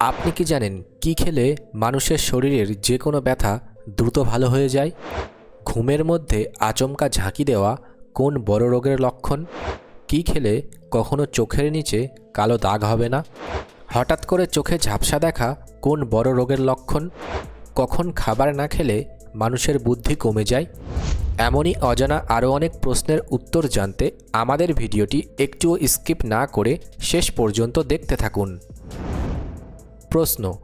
আপনি কি জানেন কি খেলে মানুষের শরীরের যে কোনো ব্যথা দ্রুত ভালো হয়ে যায়? ঘুমের মধ্যে আচমকা ঝাঁকি দেওয়া কোন বড় রোগের লক্ষণ? কি খেলে কখনো চোখের নিচে কালো দাগ হবে না? হঠাৎ করে চোখে ঝাপসা দেখা কোন বড় রোগের লক্ষণ? কখন খাবার না খেলে মানুষের বুদ্ধি কমে যায়? এমনই অজানা আরও অনেক প্রশ্নের উত্তর জানতে আমাদের ভিডিওটি একটুও স্কিপ না করে শেষ পর্যন্ত দেখতে থাকুন। প্রশ্ন,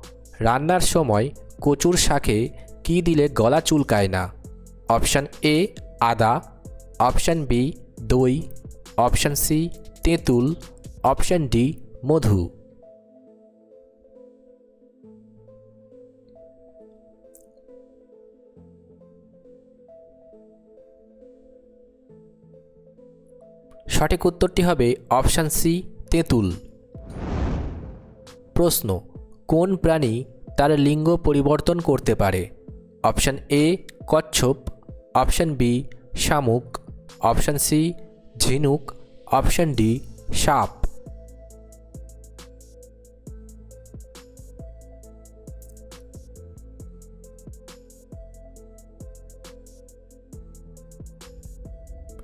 রান্নার সময় কচুর শাকে কী দিলে গলা চুলকায় না? অপশান এ, আদা। অপশান বি, দই। অপশান সি, তেঁতুল। অপশান ডি, মধু। সঠিক উত্তরটি হবে অপশান সি, তেঁতুল। প্রশ্ন কোন প্রাণী তার লিঙ্গ পরিবর্তন করতে পারে? অপশান এ, কচ্ছপ। অপশান বি, শামুক। অপশান সি, ঝিনুক। অপশান ডি, সাপ।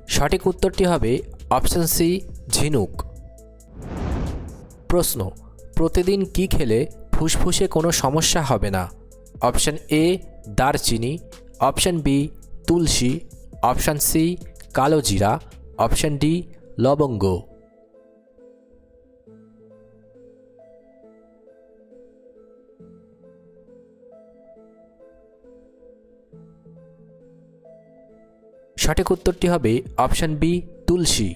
সঠিক উত্তরটি হবে অপশান সি, ঝিনুক। প্রশ্ন, প্রতিদিন কি খেলে ফুসফুসে কোনো সমস্যা হবে না। অপশান এ, দারচিনি। অপশান বি, তুলসী। অপশান সি, কালো জিরা। অপশান ডি, লবঙ্গ। সঠিক উত্তরটি হবে অপশান বি, তুলসী।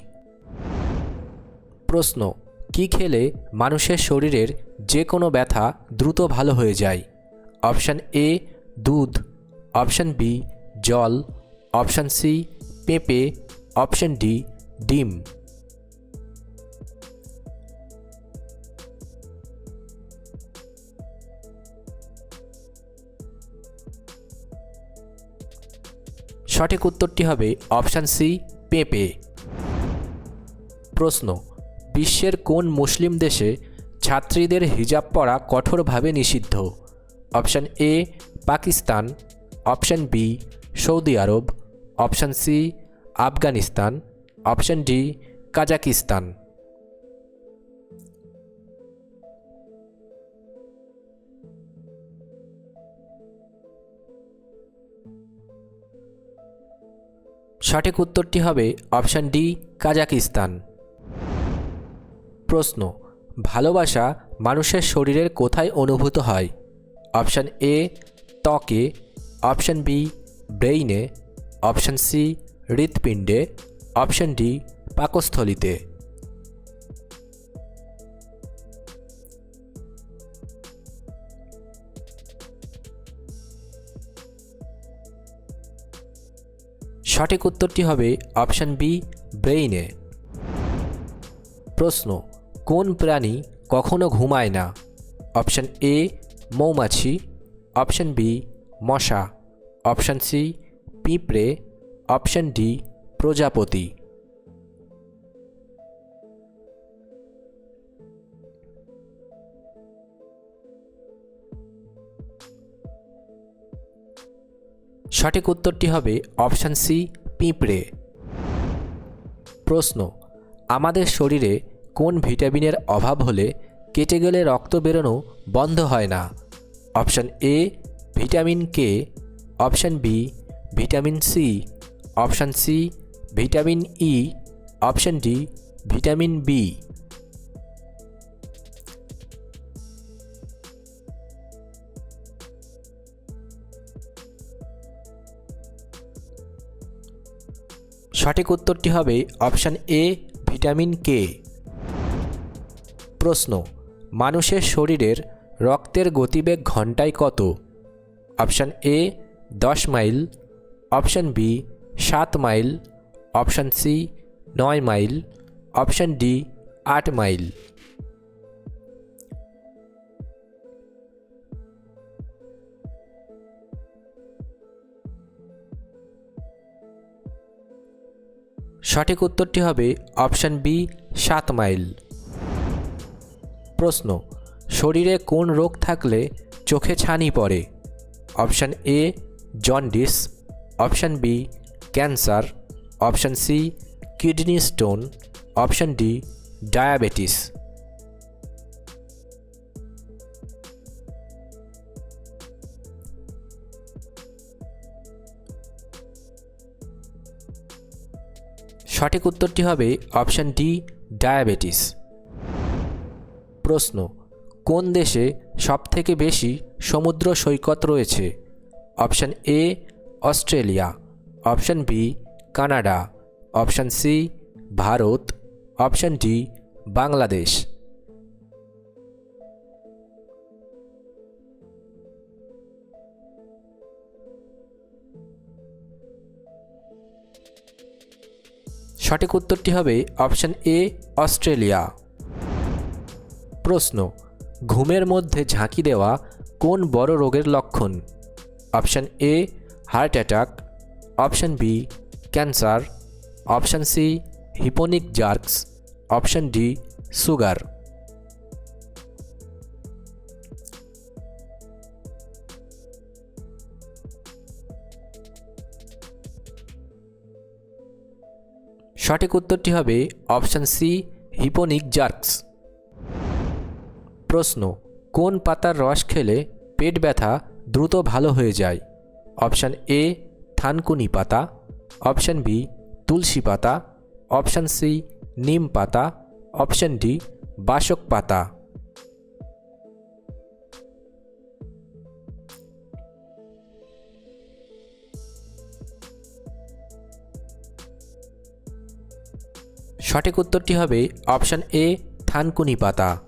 প্রশ্ন কি খেলে মানুষের শরীরের যে কোনো ব্যথা দ্রুত ভালো হয়ে যায়? অপশান এ, দুধ। অপশান বি, জল। অপশান সি, পেঁপে। অপশান ডি, ডিম। সঠিক উত্তরটি হবে অপশান সি, পেঁপে। প্রশ্ন বিশ্বের কোন মুসলিম দেশে ছাত্রীদের হিজাব পরা কঠোরভাবে নিষিদ্ধ? Option A, Pakistan. Option B, Saudi Arabia. Option C, Afghanistan. Option D, Kazakhstan. সঠিক উত্তরটি হবে অপশান ডি, কাজাকিস্তান। প্রশ্ন, ভালোবাসা মানুষের শরীরের কোথায় অনুভূত হয়? অপশান এ ত্বকে। অপশান বি ব্রেইনে। অপশান সি হৃৎপিণ্ডে। অপশান ডি পাকস্থলিতে। সঠিক উত্তরটি হবে অপশান বি ব্রেইনে। প্রশ্ন কোন প্রাণী কখনো ঘুমায় না? অপশান এ, মৌমাছি। অপশান বি, মশা। অপশান সি, পিঁপড়ে। অপশান ডি, প্রজাপতি। সঠিক উত্তরটি হবে অপশান সি, পিঁপড়ে। প্রশ্ন, আমাদের শরীরে কোন ভিটামিনের অভাব হলে কেটে গেলে রক্ত বেরোনো বন্ধ হয় না? Option A, vitamin K. Option B, vitamin C. Option C, vitamin E. Option D, vitamin B. সঠিক উত্তরটি হবে অপশান এ, ভিটামিন কে। প্রশ্ন, মানুষের শরীরের রক্তের গতিবেগ ঘন্টায় কত? অপশান এ দশ মাইল। অপশান বি সাত মাইল। অপশান সি নয় মাইল। অপশান ডি আট মাইল। সঠিক উত্তরটি হবে অপশান বি সাত মাইল। প্রশ্ন, শরীরে কোন রোগ থাকলে চোখে ছানি পড়ে? Option A jaundice option B cancer option C kidney stone option D diabetes সঠিক উত্তরটি হবে অপশান ডি ডায়াবেটিস প্রশ্ন, কোন দেশে সবথেকে বেশি সমুদ্র সৈকত রয়েছে? Option A, Australia. Option B, Canada. Option C, Bharat. Option D, Bangladesh. সঠিক উত্তরটি হবে অপশান এ, অস্ট্রেলিয়া। প্রশ্ন, ঘুমের মধ্যে ঝাঁকি দেওয়া কোন বড় রোগের লক্ষণ? Option A, heart attack. Option B, cancer. Option C, hypnic jerks. Option D, sugar. সঠিক উত্তরটি হবে অপশান সি, হিপোনিক জার্কস। প্রশ্ন, কোন পাতার রস খেলে পেট ব্যথা দ্রুত ভালো হয়ে যায়? অপশান এ, থানকুনি পাতা। অপশান বি, তুলসী পাতা। অপশান সি, নিম পাতা। অপশান ডি, বাসক পাতা। সঠিক উত্তরটি হবে অপশান এ, থানকুনি পাতা।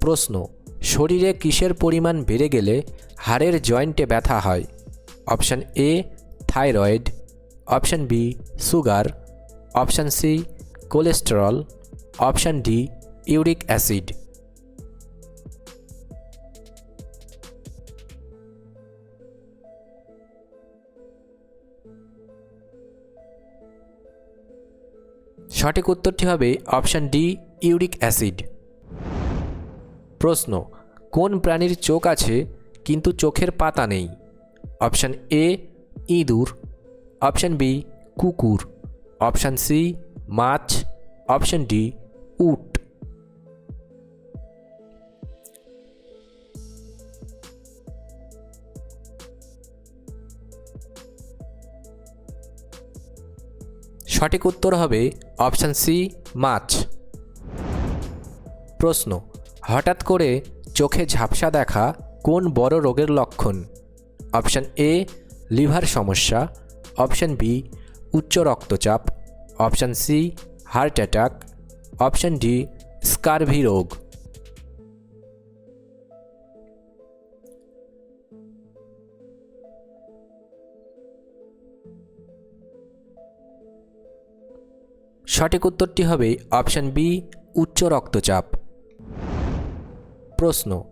প্রশ্ন, শরীরে কিসের পরিমাণ বেড়ে গেলে হাড়ের জয়েন্টে ব্যথা হয়? Option A, thyroid. Option B, sugar. Option C, cholesterol. Option D, uric acid. সঠিক উত্তরটি হবে অপশান ডি, ইউরিক অ্যাসিড। প্রশ্ন, কোন প্রাণীর চোখ আছে কিন্তু চোখের পাতা নেই? অপশান এ ইঁদুর। অপশান বি কুকুর। অপশান সি মাছ। অপশান ডি উট। সঠিক উত্তর হবে অপশান সি মাছ। প্রশ্ন হঠাৎ করে চোখে ঝাপসা দেখা কোন বড় রোগের লক্ষণ? অপশান এ, লিভার সমস্যা। অপশান বি, উচ্চ রক্তচাপ। Option C, heart attack. Option D, scurvy রোগ। সঠিক উত্তরটি হবে অপশান বি, উচ্চ রক্তচাপ। প্রশ্ন,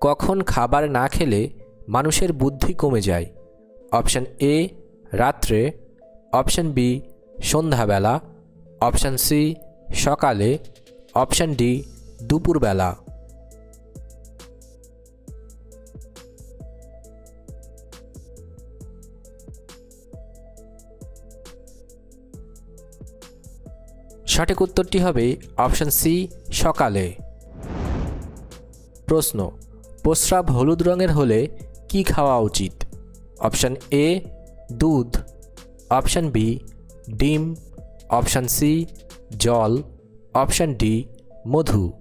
কখন খাবার না খেলে মানুষের বুদ্ধি কমে যায়? অপশান এ, রাত্রে। অপশান বি, সন্ধ্যাবেলা। অপশান সি, সকালে। অপশান ডি, দুপুরবেলা। সঠিক উত্তরটি হবে অপশান সি, সকালে। প্রশ্ন, প্রস্রাব হলুদ রঙের হলে কি খাওয়া উচিত? অপশান এ দুধ। অপশান বি ডিম। অপশান সি জল। অপশান ডি মধু।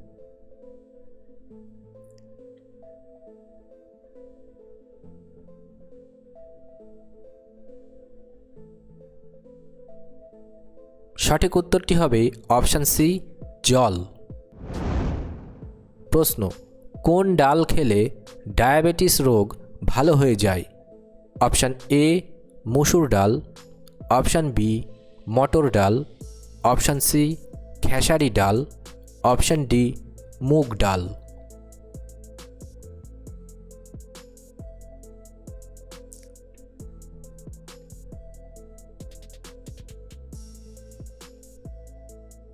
সঠিক উত্তরটি হবে অপশান সি জল। প্রশ্ন কোন ডাল খেলে ডায়াবেটিস রোগ ভালো হয়ে যায়? অপশান এ, মসুর ডাল। অপশান বি, মটর ডাল। অপশান সি, খেসারি ডাল। অপশান ডি, মুগ ডাল।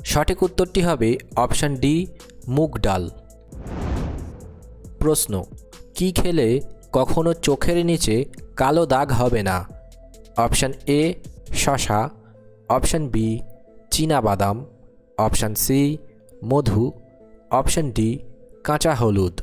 সঠিক উত্তরটি হবে অপশান ডি, মুগ ডাল। প্রশ্ন, কি খেলে কখনো চোখের নিচে কালো দাগ হবে না? অপশান এ, শশা। অপশান বি বাদাম। অপশান সি, মধু। অপশান ডি, কাঁচা হলুদ।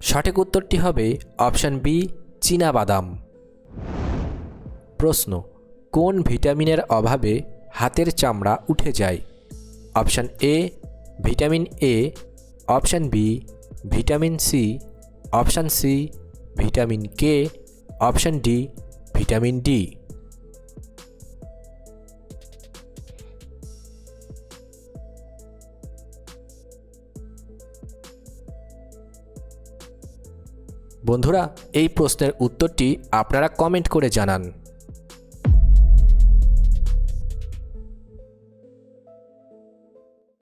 সঠিক উত্তরটি হবে অপশান বি বাদাম। প্রশ্ন, কোন ভিটামিনের অভাবে হাতের চামড়া উঠে যায়? Option A, vitamin A, option B, vitamin C, option C, vitamin K, option D, vitamin D. বন্ধুরা, এই প্রশ্নের উত্তরটি আপনারা কমেন্ট করে জানান।